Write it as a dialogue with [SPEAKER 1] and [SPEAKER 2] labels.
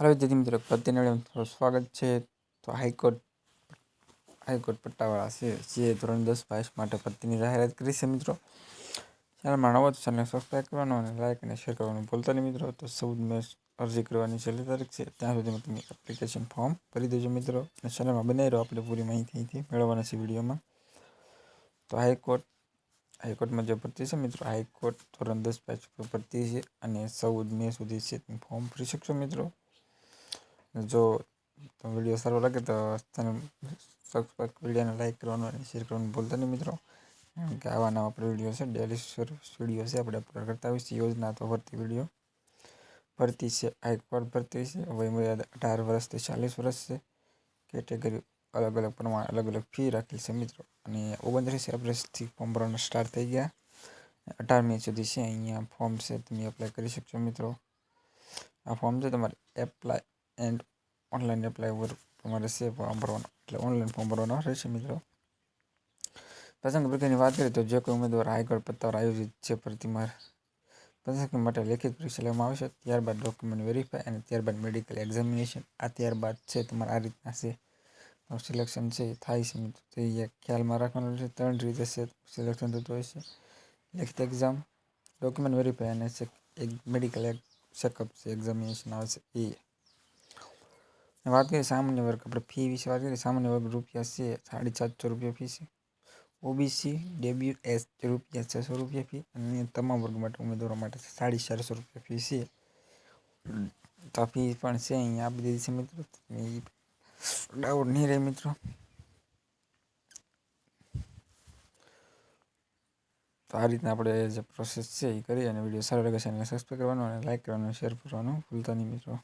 [SPEAKER 1] હાલો વિદ્યાર્થી મિત્રો પ્રત્યેના થોડું સ્વાગત છે. તો હાઈકોર્ટ હાઈકોર્ટ પટ્ટાવાળા છે, જે ધોરણ દસ બાવીસ માટે ભરતીની જાહેરાત કરી છે મિત્રો. ચેનલમાં નવો તો ચેનલને સબસ્ક્રાઈબ કરવાનો અને લાઈક અને શેર કરવાનું ભૂલતા નહીં મિત્રો. તો ચૌદ મે અરજી કરવાની છેલ્લી તારીખ છે. ત્યાં સુધીમાં તમે એપ્લિકેશન ફોર્મ ભરી દેજો મિત્રો. અને ચેનલમાં બનાવી રહો આપણે પૂરી માહિતી અહીંથી મેળવવાના છે વિડીયોમાં. તો હાઈકોર્ટ, હાઈકોર્ટમાં જે ભરતી છે મિત્રો, હાઈકોર્ટ ધોરણ દસ પાસ ભરતી છે અને ચૌદ મે સુધી છે ફોર્મ ભરી શકશો મિત્રો. જો તમને વીડિયો સારો લાગે તો ચેનલ સબસ્ક્રાઈબ વિડીયોને લાઈક કરવાનું અને શેર કરવાનું ભૂલતા નહીં મિત્રો. કારણ કે આવા નવા આપણે વીડિયો છે ડેલી વીડિયો છે આપણે અપલોડ કરતા છીએ. યોજના તો ભરતી વીડિયો ભરતી છે હાઈકોર્ટ ભરતી છે. વયમર્યાદા અઢાર વર્ષથી ચાલીસ વર્ષ છે. કેટેગરી અલગ અલગ પ્રમાણે અલગ અલગ ફી રાખેલ છે મિત્રો. અને ઓગણત્રીસ એપ્રિલથી ફોર્મ ભરવાના સ્ટાર્ટ થઈ ગયા. અઢાર મે સુધી છે. અહીંયા ફોર્મ છે, તમે એપ્લાય કરી શકશો મિત્રો. આ ફોર્મ છે તમારે એપ્લાય એન્ડ ઓનલાઈન એપ્લાય વર તમારે છે ફોર્મ ભરવાનો એટલે ઓનલાઈન ફોર્મ ભરવાનો રહેશે મિત્રો પસંદ પ્રક્રિયાની વાત કરીએ તો જે કોઈ ઉમેદવાર હાઈકોર્ટ પત્તાવાર આયોજિત છે પ્રતિમાર પસંદગી માટે લેખિત પરીક્ષા લેવામાં આવશે, ત્યારબાદ ડોક્યુમેન્ટ વેરીફાય અને ત્યારબાદ મેડિકલ એક્ઝામિનેશન આ ત્યારબાદ છે તમારે આ રીતના છે. સિલેક્શન છે થાય છે મિત્રો. તો એ ખ્યાલમાં રાખવાનું છે. ત્રણ રીતે છે. સિલેક્શન થતું હોય છે. લેખિત એક્ઝામ ડોક્યુમેન્ટ વેરીફાય અને એક મેડિકલ ચેકઅપ છે એક્ઝામિનેશન આવશે એ વાત કરીએ સામાન્ય વર્ગ, આપણે ફી વિશે વાત કરીએ સામાન્ય વર્ગ રૂપિયા છે, સાડી સાતસો રૂપિયા ફી છે. ઓબીસી ડેબ્યુ એસ રૂપિયા છસો રૂપિયા ફી અને તમામ વર્ગ માટે ઉમેદવારો માટે સાડી ચારસો રૂપિયા ફી છે. તો ફી પણ છે અહીંયા આપી દીધી છે મિત્રો. ડાઉટ નહીં રહે મિત્રો. તો આ રીતના આપણે જે પ્રોસેસ છે એ કરી અને વીડિયો સારો લાગે છે એને સબસ્ક્રાઈબ કરવાનો અને લાઇક કરવાનું શેર કરવાનું ભૂલતા નહીં મિત્રો.